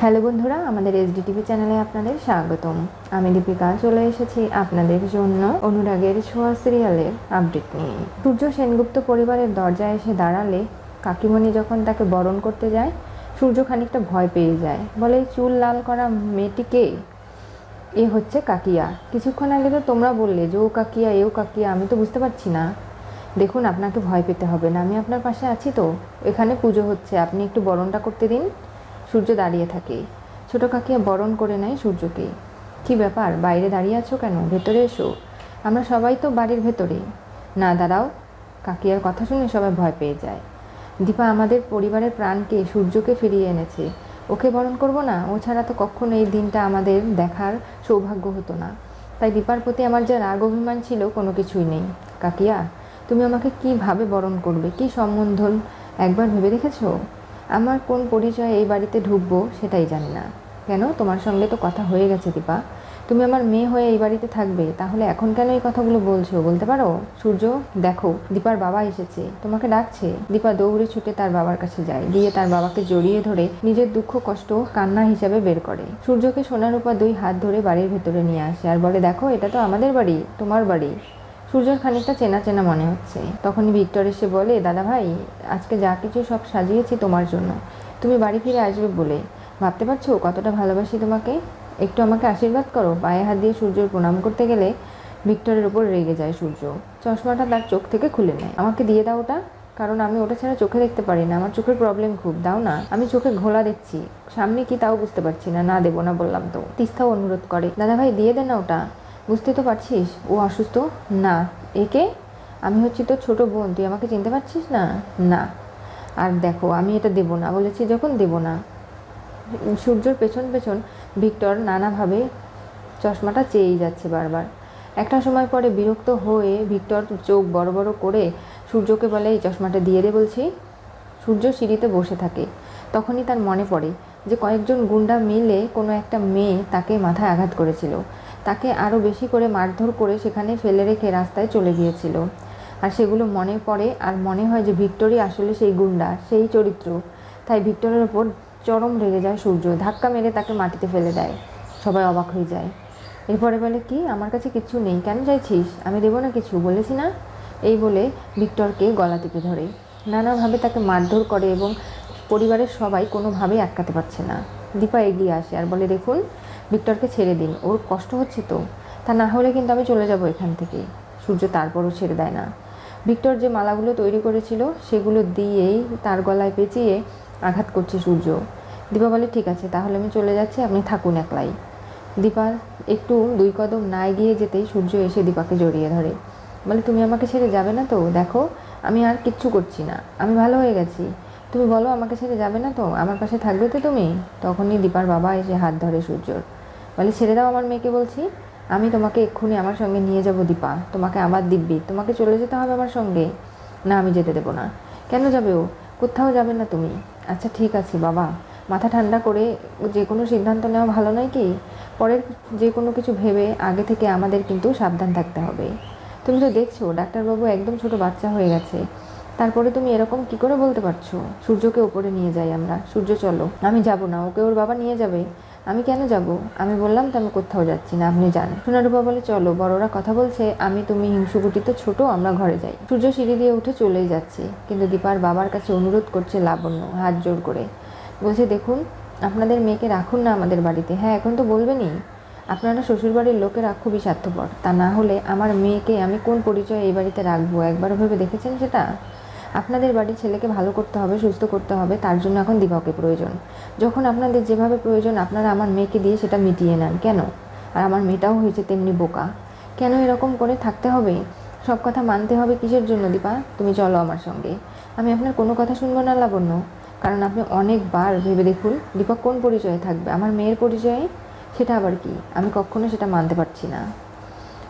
Hello বন্ধুরা, আমাদের SDTV চ্যানেলে আপনাদের স্বাগতম। আমি দীপিকা, চলে এসেছি আপনাদের জন্য অনুরাগের ছোঁয়া সিরিয়ালের আপডেট নিয়ে। সূর্য সেনগুপ্ত পরিবারের দরজায় এসে দাঁড়ালে কাকিমণি যখন তাকে বরণ করতে যায়, সূর্য খানিকটা ভয় পেয়ে যায়। বলে "এই চুল লাল করা মেয়েটিকে এ হচ্ছে কাকিয়া। কিছুক্ষণ আগে তো তোমরা বললে যে, ও কাকিয়া, এও কাকিয়া। আমি তো বুঝতে পারছি না। দেখুন, আপনাকে ভয় পেতে হবে না। আমি আপনার পাশে আছি তো। এখানে পুজো হচ্ছে। আপনি একটু বরণটা করতে দিন। সূর্য দাঁড়িয়ে থাকে। ছোট কাকিয়া বরণ করে নেয় সূর্যকে। কি ব্যাপার, বাইরে দাঁড়িয়ে আছো কেন? ভেতরে এসো। আমরা সবাই তো বাড়ির ভেতরে না, দাঁড়াও। কাকিয়ার কথা শুনে সবাই ভয় পেয়ে যায়। দীপা, আমাদের পরিবারের প্রাণকে সূর্যকে ফিরিয়ে এনেছে। ওকে বরণ করব না? ও ছাড়া তো কখনো এই দিনটা আমাদের দেখার সৌভাগ্য হতো না। তাই দীপার প্রতি আমার যা রাগ অভিমান ছিল, কোনো কিছুই নেই। কাকিয়া, তুমি আমাকে কীভাবে বরণ করবে? কি সম্বন্ধন একবার ভেবে দেখেছ? আমার কোন পরিচয়ে এই বাড়িতে ঢুকবো সেটাই জানি না। কেন? তোমার সঙ্গে তো কথা হয়ে গেছে দীপা। তুমি আমার মেয়ে হয়ে এই বাড়িতে থাকবে, তাহলে এখন কেন এই কথাগুলো বলছো? বলতে পারো? সূর্য, দেখো, দীপার বাবা এসেছে, তোমাকে ডাকছে। দীপা দৌড়ে ছুটে তার বাবার কাছে যায় গিয়ে তার বাবাকে জড়িয়ে ধরে নিজের দুঃখ, কষ্ট, কান্না হিসাবে বের করে। সূর্যকে সোনার উপর দুই হাত ধরে বাড়ির ভেতরে নিয়ে আসে আর বলে, দেখো, এটা তো আমাদের বাড়ি, তোমার বাড়ি। সূর্যের খানিকটা চেনা চেনা মনে হচ্ছে। তখনই ভিক্টর এসে বলে, দাদা ভাই, আজকে যা কিছু সব সাজিয়েছি তোমার জন্য। তুমি বাড়ি ফিরে আসবে বলে। ভাবতে পারছ কতটা ভালোবাসি তোমাকে? একটু আমাকে আশীর্বাদ করো। পায়ে হাত দিয়ে সূর্যের প্রণাম করতে গেলে ভিক্টরের ওপর রেগে যায় সূর্য। চশমাটা তার চোখ থেকে খুলে নেয়। আমাকে দিয়ে দাও ওটা। কারণ আমি ওটা ছাড়া চোখে দেখতে পারি না। আমার চোখের প্রবলেম খুব। দাও না। আমি চোখে ঘোলা দেখছি। সামনে কি তাও বুঝতে পারছি না। না দেবো না বললাম তো। তিস্তাও অনুরোধ করে, দাদা ভাই, দিয়ে দে না ওটা। বুঝতে তো পারছিস, ও অসুস্থ? না। একে? আমি হচ্ছি তোর ছোট বোন, তুই আমাকে চিনতে পারছিস না? না। আর দেখো, আমি এটা দেবো না, বলেছি যখন দেবো না। সূর্যর পেছন পেছন ভিক্টর নানাভাবে চশমাটা চেয়েই যাচ্ছে বারবার। একটা সময় পরে বিরক্ত হয়ে ভিক্টর চোখ বড় বড় করে সূর্যকে বলে, এই চশমাটা দিয়ে দে, বলছি। সূর্য সিঁড়িতে বসে থাকে। তখনই তার মনে পড়ে যে কয়েকজন গুন্ডা মিলে কোনো একটা মেয়ে তাকে মাথায় আঘাত করেছিল। তাকে আরও বেশি করে মারধর করে সেখানে ফেলে রেখে রাস্তায় চলে গিয়েছিল। আর সেগুলো মনে পড়ে আর মনে হয় যে ভিক্টোরি আসলে সেই গুন্ডা, সেই চরিত্র। তাই ভিক্টরের ওপর চরম রেগে যায় সূর্য। ধাক্কা মেরে তাকে মাটিতে ফেলে দেয়। সবাই অবাক হয়ে যায়। এরপরে বলে, কি, আমার কাছে কিচ্ছু নেই? কেন চাইছিস আমি দেবো না কিছু? বলেছি, না। এই বলে ভিক্টরকে গলা টিপে ধরে। নানাভাবে তাকে মারধর করে এবং পরিবারের সবাই কোনোভাবেই আটকাতে পারছে না। দীপা এগিয়ে আসে আর বলে, দেখুন ভিক্টরকে ছেড়ে দিন, ওর কষ্ট হচ্ছে তো। তা না হলে কিন্তু আমি চলে যাব এখান থেকে। সূর্য তারপরও ছেড়ে দেয় না। ভিক্টর যে মালাগুলো তৈরি করেছিল, সেগুলো দিয়েই তার গলায় পেঁচিয়ে আঘাত করছে সূর্য। দীপা বলে, ঠিক আছে, তাহলে আমি চলে যাচ্ছি, আপনি থাকুন একলাই। দীপার একটু দুই কদম না এগিয়ে যেতেই সূর্য এসে দীপাকে জড়িয়ে ধরে। বলে, তুমি আমাকে ছেড়ে যাবে না তো? দেখো, আমি আর কিচ্ছু করছি না। আমি ভালো হয়ে গেছি। তুমি বলো আমাকে ছেড়ে যাবে না তো? আমার পাশে থাকবে তো তুমি? তখনই দীপার বাবা এসে হাত ধরে সূর্যর। বলে, ছেড়ে দাও আমার মেয়েকে বলছি। আমি তোমাকে এক্ষুনি আমার সঙ্গে নিয়ে যাব, দীপা। তোমাকে আমার দিব্যি। তোমাকে চলে যেতে হবে আমার সঙ্গে। না, আমি যেতে দেবো না। কেন যাবে ও? কোথাও যাবে না তুমি। আচ্ছা ঠিক আছে, বাবা। মাথা ঠান্ডা করে যে কোনো সিদ্ধান্ত নেওয়া ভালো নয় কি? পরের যে কোনো কিছু ভেবে আগে থেকে আমাদের কিন্তু সাবধান থাকতে হবে। তুমি তো দেখছ, ডাক্তারবাবু একদম ছোট বাচ্চা হয়ে গেছে। তারপরে তুমি এরকম কি করে বলতে পারছ? সূর্যকে ওপরে নিয়ে যাই আমরা। সূর্য, চলো। আমি যাব না। ওকে ওর বাবা নিয়ে যাবে। আমি কেন যাব? আমি বললাম তো আমি কোথাও যাচ্ছি না, আপনি যান। সোনারূপা বলে, চলো, বড়রা কথা বলছে, আমি তুমি হিংসুকুটি তো ছোট, আমরা ঘরে যাই। সূর্য সিঁড়ি দিয়ে উঠে চলেই যাচ্ছে, কিন্তু দীপার বাবার কাছে অনুরোধ করছে লাবণ্য, হাত জোর করে। বলছে, দেখুন, আপনাদের মেয়েকে রাখুন না আমাদের বাড়িতে। হ্যাঁ এখন তো বলবেনই। আপনারা শ্বশুরবাড়ির লোকেরা খুবই স্বার্থপর। তা না হলে আমার মেয়েকে আমি কোন পরিচয়ে এই বাড়িতে রাখব? একবারও ভেবে দেখেছেন সেটা? আপনাদের বাড়ির ছেলেকে ভালো করতে হবে, সুস্থ করতে হবে, তার জন্য এখন দিবাকে প্রয়োজন। যখন আপনাদের যেভাবে প্রয়োজন, আপনারা আমার মেয়েকে দিয়ে সেটা মিটিয়ে নেন। কেন? আর আমার মেয়েটাও হয়েছে তেমনি বোকা। কেন এরকম করে থাকতে হবে? সব কথা মানতে হবে কিসের জন্য, দীপা? তুমি চলো আমার সঙ্গে। আমি আপনার কোনো কথা শুনব না, লাবণ্য। কারণ আপনি অনেকবার ভেবে দেখুন, দীপা কোন পরিচয়ে থাকবে? আমার মেয়ের পরিচয়ে? সেটা আবার কি? আমি কখনো সেটা মানতে পারছি না।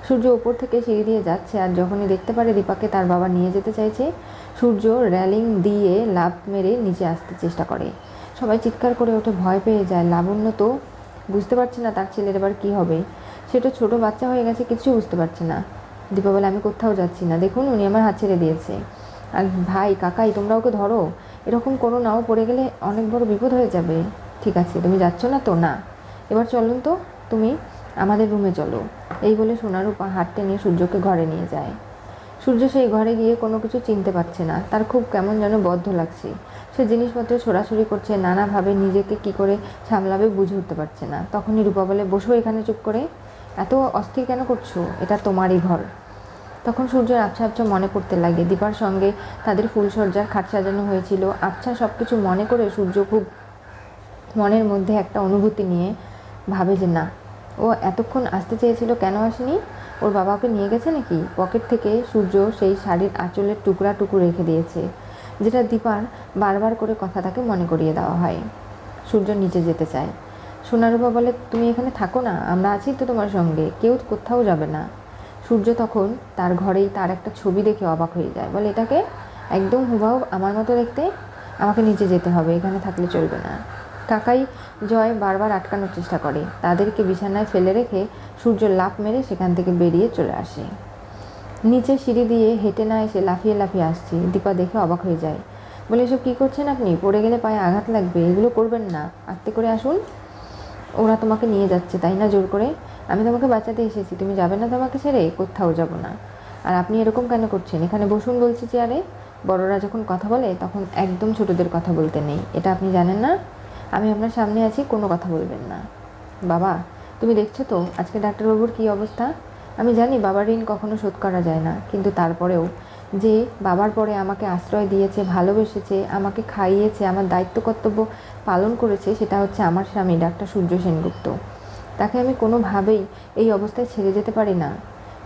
সূর্য ওপর থেকে সিঁড়ি দিয়ে যাচ্ছে আর যখনই দেখতে পারে দীপাকে তার বাবা নিয়ে যেতে চাইছে, সূর্য র্যালিং দিয়ে লাভ মেরে নিচে আসতে চেষ্টা করে। সবাই চিৎকার করে ওঠে, ভয় পেয়ে যায়, লাবণ্য তো বুঝতে পারছে না তার ছেলের এবার কী হবে। সেটা ছোট বাচ্চা হয়ে গেছে, কিছু বুঝতে পারছে না। দীপা বলে, আমি কোথাও যাচ্ছি না। দেখুন, উনি আমার হাত ছেড়ে দিয়েছে। আর ভাই, কাকাই, তোমরা ওকে ধরো। এরকম করো নাও পড়ে গেলে অনেক বড় বিপদ হয়ে যাবে। ঠিক আছে, তুমি যাচ্ছ না তো? না। এবার চলুন তো, তুমি আমাদের রুমে চলো। এই বলে সোনারূপা হাত টেনে সূর্যকে ঘরে নিয়ে যায়। সূর্য সেই ঘরে গিয়ে কোনো কিছু চিনতে পারছে না। তার খুব কেমন যেন বদ্ধ লাগছে। সে জিনিসপত্র ছোড়াছুড়ি করছে, নানাভাবে নিজেকে কি করে সামলাবে বুঝে উঠতে পারছে না। তখনই রূপা বলে, বসো এখানে চুপ করে। এত অস্থির কেন করছ? এটা তোমারই ঘর। তখন সূর্যের আবছা আবছা মনে করতে লাগে। দীপার সঙ্গে তাদের ফুলসজ্জার খাট সাজানো হয়েছিল। আবছা সব কিছু মনে করে সূর্য খুব মনের মধ্যে একটা অনুভূতি নিয়ে ভাবে যে, না ও এতক্ষণ আসতে চেয়েছিল কেন আসেনি? ওর বাবা ওকে নিয়ে গেছে নাকি? পকেট থেকে সূর্য সেই শাড়ির আঁচলের টুকরা টুকু রেখে দিয়েছে, যেটা দীপার বারবার করে কথাটাকে মনে করিয়ে দেওয়া হয়। সূর্য নিচে যেতে চায়। সোনারূপা বলে, তুমি এখানে থাকো না, আমরা আছি তো তোমার সঙ্গে, কেউ কোথাও যাবে না। সূর্য তখন তার ঘরেই তার একটা ছবি দেখে অবাক হয়ে যায়। বলে, এটাকে একদম হুবাহু আমার মতো দেখতে? আমাকে নিচে যেতে হবে, এখানে থাকলে চলবে না। কাকাই জয় বারবার আটকানোর চেষ্টা করে। তাদেরকে বিছানায় ফেলে রেখে সূর্য লাফ মেরে সেখান থেকে বেরিয়ে চলে আসে। নিচে সিঁড়ি দিয়ে হেঁটে না এসে লাফিয়ে লাফিয়ে আসছে। দীপা দেখে অবাক হয়ে যায়। বলে, এসব কী করছেন আপনি? পড়ে গেলে পায়ে আঘাত লাগবে। এগুলো করবেন না। আস্তে করে আসুন। ওরা তোমাকে নিয়ে যাচ্ছে, তাই না, জোর করে? আমি তোমাকে বাঁচাতে এসেছি। তুমি যাবে না তোমাকে ছেড়ে? কোথাও যাব না। আর আপনি এরকম কেন করছেন? এখানে বসুন বলছি চেয়ারে। বড়রা যখন কথা বলে, তখন একদম ছোটদের কথা বলতে নেই। এটা আপনি জানেন না? আমি আপনার সামনে আছি, কোনো কথা বলবেন না। বাবা, তুমি দেখছ তো আজকে ডাক্তারবাবুর কী অবস্থা? আমি জানি বাবার ঋণ কখনো শোধ করা যায় না, কিন্তু তারপরেও যে বাবার পরে আমাকে আশ্রয় দিয়েছে, ভালোবেসেছে, আমাকে খাইয়েছে, আমার দায়িত্ব কর্তব্য পালন করেছে, সেটা হচ্ছে আমার স্বামী, ডাক্তার সূর্য সেনগুপ্ত। তাকে আমি কোনোভাবেই এই অবস্থায় ছেড়ে যেতে পারি না।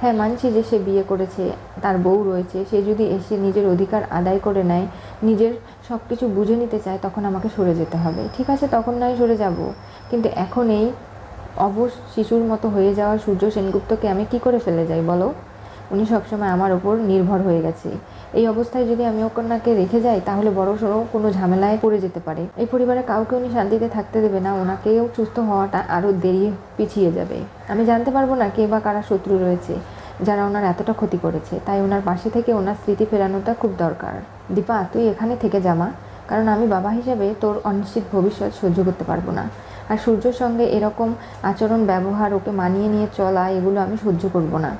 হ্যাঁ মানছি যে সে বিয়ে করেছে, তার বউ রয়েছে, সে যদি এসে নিজের অধিকার আদায় করে নেয়, নিজের সব কিছু বুঝে নিতে চায়, তখন আমাকে সরে যেতে হবে। ঠিক আছে, তখন নয় সরে যাব। কিন্তু এখন এই অবশ শিশুর মতো হয়ে যাওয়া সূর্য সেনগুপ্তকে আমি কি করে ফেলে যাই বলো? উনি সবসময় আমার ওপর নির্ভর হয়ে গেছে। এই অবস্থায় যদি আমি ওনাকে রেখে যাই, তাহলে বড় সড়ো কোনো ঝামেলায় পড়ে যেতে পারে। এই পরিবারে কাউকে উনি শান্তিতে থাকতে দেবে না, ওনাকেও সুস্থ হওয়াটা আরও দেরি পিছিয়ে যাবে। আমি জানতে পারব না কে বা কারা শত্রু রয়েছে, যারা ওনার এতটা ক্ষতি করেছে। তাই ওনার পাশে থেকে ওনার স্মৃতি ফেরানোটা খুব দরকার। দীপা, তুই এখানে থেকে জামা কারণ আমি বাবা হিসেবে তোর অনিশ্চিত ভবিষ্যৎ সহ্য করতে পারব না। আর সূর্যর সঙ্গে এরকম আচরণ, ব্যবহার, ওকে মানিয়ে নিয়ে চলা, এগুলো আমি সহ্য করব না।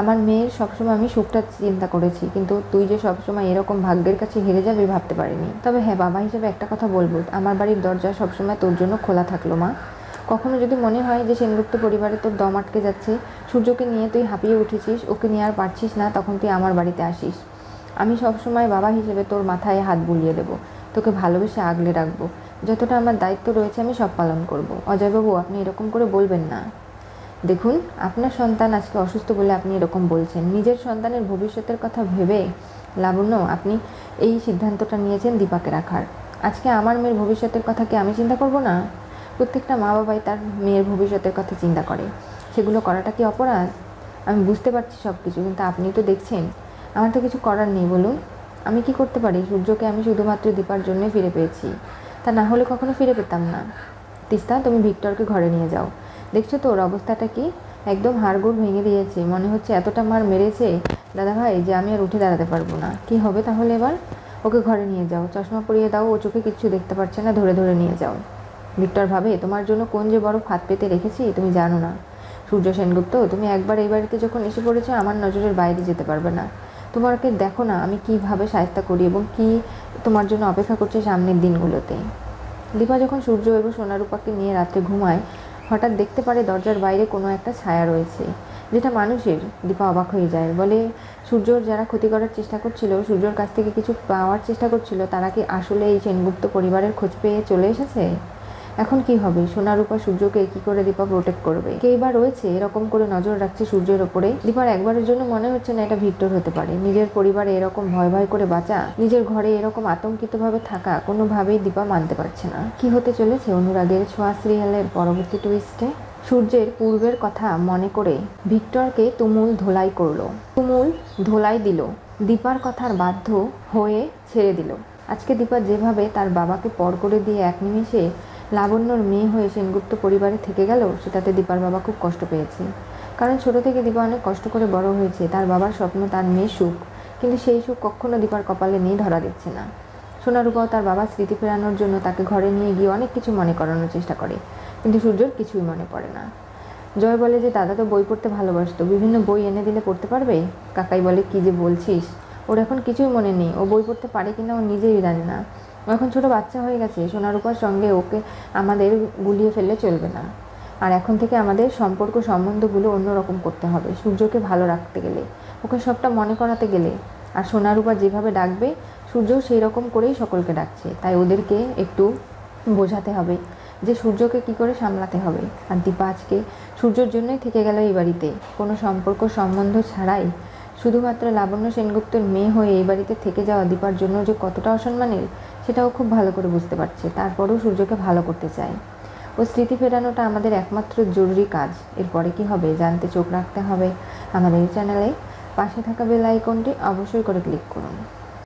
আমার মেয়ের সবসময় আমি সুখটা চিন্তা করেছি, কিন্তু তুই যে সবসময় এরকম ভাগ্যের কাছে হেরে যাবে ভাবতে পারিনি। তবে হ্যাঁ বাবা হিসেবে একটা কথা বলব, আমার বাড়ির দরজা সবসময় তোর জন্য খোলা থাকল, মা। কখনো যদি মনে হয় যে সেনগুপ্ত পরিবারে তোর দম আটকে যাচ্ছে, সূর্যকে নিয়ে তুই হাঁপিয়ে উঠেছিস, ওকে নিয়ে আর পারছিস না, তখন তুই আমার বাড়িতে আসিস। আমি সবসময় বাবা হিসেবে তোর মাথায় হাত বুলিয়ে দেবো, তোকে ভালোবেসে আগলে রাখব। যতটা আমার দায়িত্ব রয়েছে আমি সব পালন করব। অজয়বাবু, আপনি এরকম করে বলবেন না। দেখুন, আপনার সন্তান আজকে অসুস্থ বলে আপনি এরকম বলছেন। নিজের সন্তানের ভবিষ্যতের কথা ভেবে লাবণ্য, আপনি এই সিদ্ধান্তটা নিয়েছেন দীপাকে রাখার। আজকে আমার মেয়ের ভবিষ্যতের কথা কি আমি চিন্তা করব না? প্রত্যেকটা মা বাবাই তার মেয়ের ভবিষ্যতের কথা চিন্তা করে। সেগুলো করাটা কি অপরাধ? আমি বুঝতে পারছি সব কিছু কিন্তু আপনি তো দেখছেন, আমার তো কিছু করার নেই, বলুন। আমি কি করতে পারি? সূর্যকে আমি শুধুমাত্র দীপার জন্যই ফিরে পেয়েছি। তা না হলে কখনো ফিরে পেতাম না। তিস্তা, তুমি ভিক্টরকে ঘরে নিয়ে যাও। দেখছ তো ওর অবস্থাটা কি? একদম হাড়গোড় ভেঙে দিয়েছে। মনে হচ্ছে এতটা মার মেরেছে। দাদা ভাই যে আমি আর উঠে দাঁড়াতে পারব না। কি হবে তাহলে এবার? ওকে ঘরে নিয়ে যাও। চশমা পরিয়ে দাও। ও চোখে কিচ্ছু দেখতে পারছে না। ধরে ধরে নিয়ে যাও। ভিক্টর ভাবে, তোমার জন্য কোন যে বড় ফাঁদ পেতে রেখেছি, তুমি জানো না। সূর্য সেনগুপ্ত, তুমি একবার এই বাড়িতে যখন এসে পড়েছো, আমার নজরের বাইরে যেতে পারবে না। তোমাকে দেখো না, আমি কীভাবে সাহায্য করি এবং কি তোমার জন্য অপেক্ষা করছে সামনের দিনগুলোতে। দীপা যখন সূর্য এবং সোনারূপাকে নিয়ে রাত্রে ঘুমায় হঠাৎ দেখতে পারে দরজার বাইরে কোনো একটা ছায়া রয়েছে, যেটা মানুষের দীপা অবাক হয়ে যায়। বলে, সূর্যর যারা ক্ষতি করার চেষ্টা করছিল, সূর্যর কাছ থেকে কিছু পাওয়ার চেষ্টা করছিল, তারা কি আসলে এই সেনগুপ্ত পরিবারের খোঁজ পেয়ে চলে এসেছে? এখন কি হবে? সোনার উপর সূর্যকে কি করে দীপা প্রোটেক্ট করবে? কে বা রয়েছে? এরকম করে নজর রাখছে সূর্যের ওপরে। দীপার একবারের জন্য মনে হচ্ছে না এটা ভিক্টর হতে পারে। নিজের পরিবারে এরকম ভয় ভয় করে বাঁচা, নিজের ঘরে এরকম আতঙ্কিতভাবে থাকা কোনোভাবেই দীপা মানতে পারছে না। কি হতে চলেছে অনুরাগের ছোঁয়া সিরিয়ালের পরবর্তী টুইস্টে সূর্যের পূর্বের কথা মনে করে ভিক্টরকে তুমুল ধোলাই করল। তুমুল ধোলাই দিল। দীপার কথার বাধ্য হয়ে ছেড়ে দিল। আজকে দীপা যেভাবে তার বাবাকে পর করে দিয়ে এক নিমেষে লাবণ্যর মেয়ে হয়ে সেনগুপ্ত পরিবারে থেকে গেল সেটাতে দীপার বাবা খুব কষ্ট পেয়েছে। কারণ ছোট থেকে দীপা অনেক কষ্ট করে বড় হয়েছে, তার বাবার স্বপ্ন তার মেয়ে সুখ। কিন্তু সেই সুখ কখনো দীপার কপালে নিয়ে ধরা দিচ্ছে না। সোনারূপাও তার বাবার স্মৃতি ফেরানোর জন্য তাকে ঘরে নিয়ে গিয়ে অনেক কিছু মনে করানোর চেষ্টা করে, কিন্তু সূর্যর কিছুই মনে পড়ে না। জয় বলে যে, দাদা তো বই পড়তে ভালোবাসতো, বিভিন্ন বই এনে দিলে পড়তে পারবে? কাকাই বলে, কি যে বলছিস? ওর এখন কিছুই মনে নেই, ও বই পড়তে পারে কিনা ও নিজেই জানে না। ও এখন ছোট বাচ্চা হয়ে গেছে, সোনারূপার সঙ্গে ওকে আমাদের গুলিয়ে ফেললে চলবে না। আর এখন থেকে আমাদের সম্পর্ক সম্বন্ধগুলো অন্যরকম করতে হবে, সূর্যকে ভালো রাখতে গেলে, ওকে সবটা মনে করাতে গেলে। আর সোনারূপা যেভাবে ডাকবে সূর্য সেই রকম করেই সকলকে ডাকছে, তাই ওদেরকে একটু বোঝাতে হবে যে সূর্যকে কি করে সামলাতে হবে। আর দীপা আজকে সূর্যর জন্যই থেকে গেল এই বাড়িতে। কোনো সম্পর্ক সম্বন্ধ ছাড়াই শুধুমাত্র লাবণ্য সেনগুপ্তর মেয়ে হয়ে এই বাড়িতে থেকে যাওয়া দীপার জন্য যে কতটা অসম্মানের সেটাও খুব ভালো করে বুঝতে পারছে। তারপরেও সূর্যকে ভালো করতে চায় ও স্মৃতি ফেরানোটা আমাদের একমাত্র জরুরি কাজ। এরপরে কি হবে জানতে চোখ রাখতে হবে। আমাদের এই চ্যানেলে পাশে থাকা বেল আইকনটি অবশ্যই করে ক্লিক করুন।